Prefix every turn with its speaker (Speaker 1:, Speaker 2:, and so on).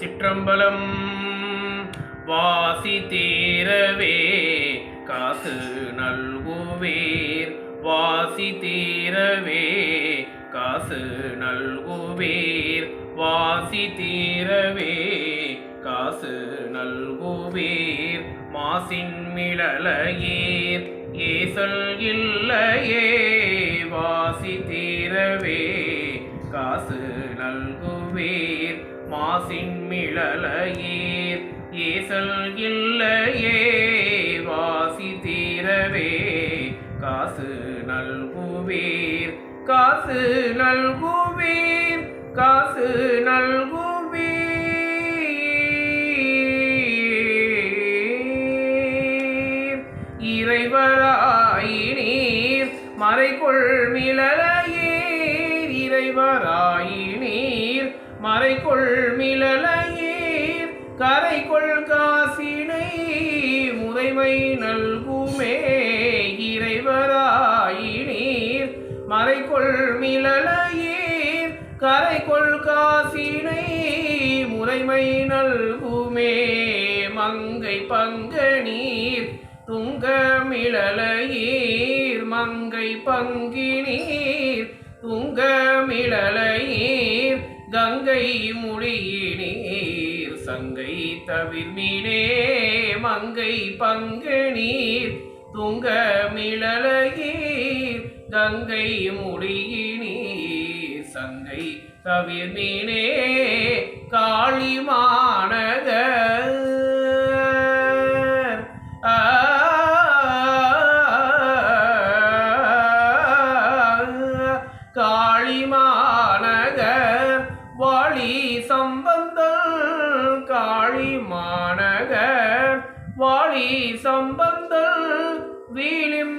Speaker 1: சிற்றம்பலம். வாசி தீரவே காசு நல்குவேர். வாசி தீரவே காசு நல்குவேர். வாசி தீரவே காசு நல்குவேர். மாசின் மிளலையீர் ஏசல் இல்லையே வாசி தீரவே காசு நல்குவீர் மாசின் மிளலையீர் ஏசல் இல்லையே வாசி தீரவே. காசு நல்குவீர் காசு நல்குவீர் காசு நல்கு இறைவராயினீர் மறைக்குள் மிளலையே இறைவராயினீர் மறைக்குள் மிளலையீர் கரைக்குள் காசினை முறைமை நல்குமே இறைவராயினீர் மறைக்குள் மிளலையீர் கரைக்குள் காசினை முறைமை நல்குமே மங்கை பங்கனீர் துங்கமிழலையீர் மங்கை பங்கினீர் துங்கமிழலையீர் கங்கை முடியினீர் சங்கை தவிர்மீனே மங்கை பங்கனீர் துங்கமிழலையீர் கங்கை முடியினீர் சங்கை தவிர்மீனே காளிமா வாழி சம்பந்தல் வீழும்